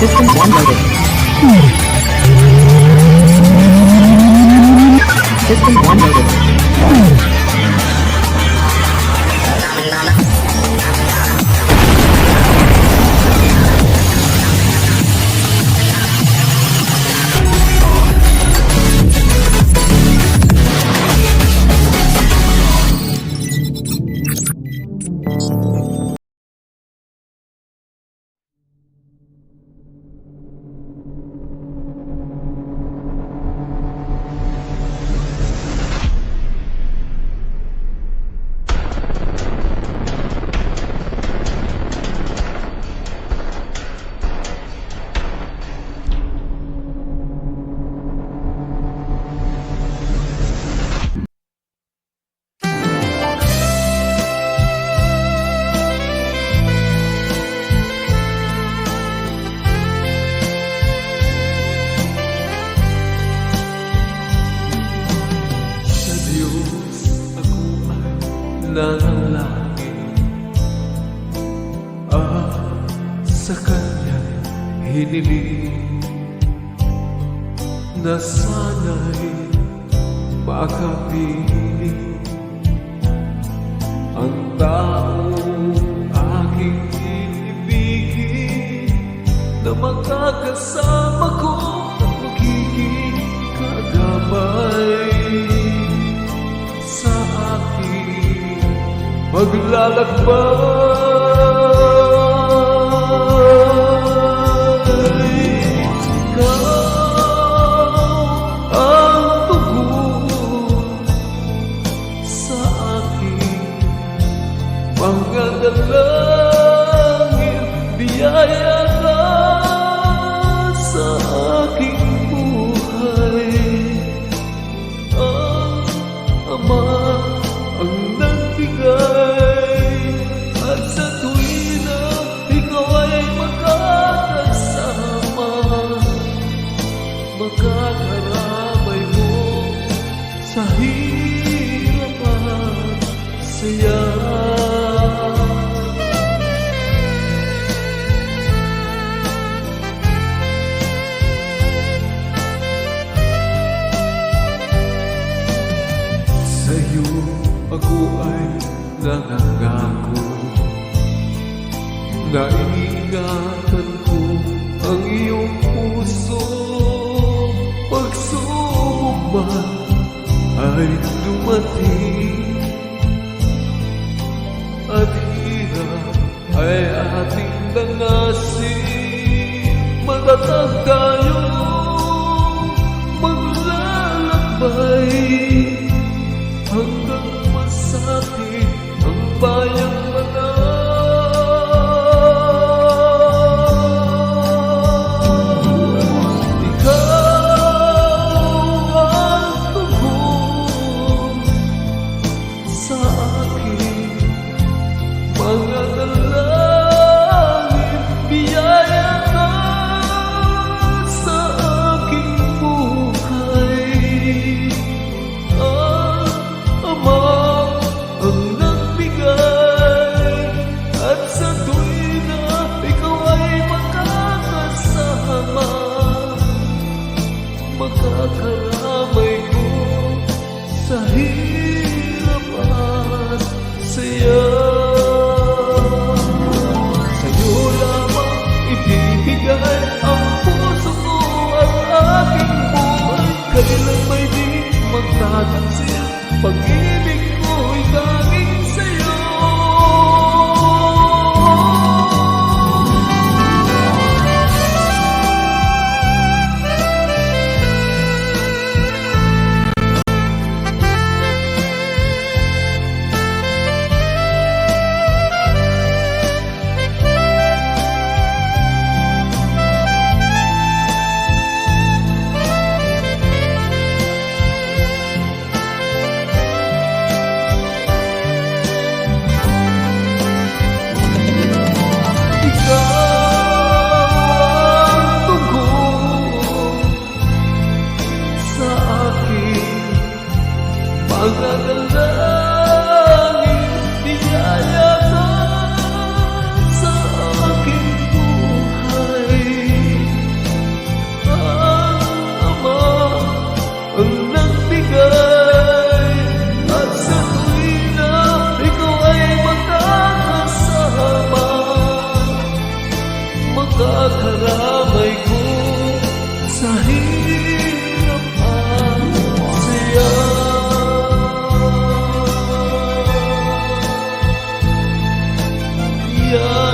System downloaded. System downloaded. Nanalangin At sa Kanya hiniling Na sana'y makapiling Ang taong aking inibigin Na makakasama paglalakbay. Saya Sa'yo ako ay nangangako Na iingatan ko ang iyong puso. Pagsubok man ay dumating ay ating danasin Matatag tayo maglalakbay. Hanggang masakit ang bayang magtatansin Pag ağladım the.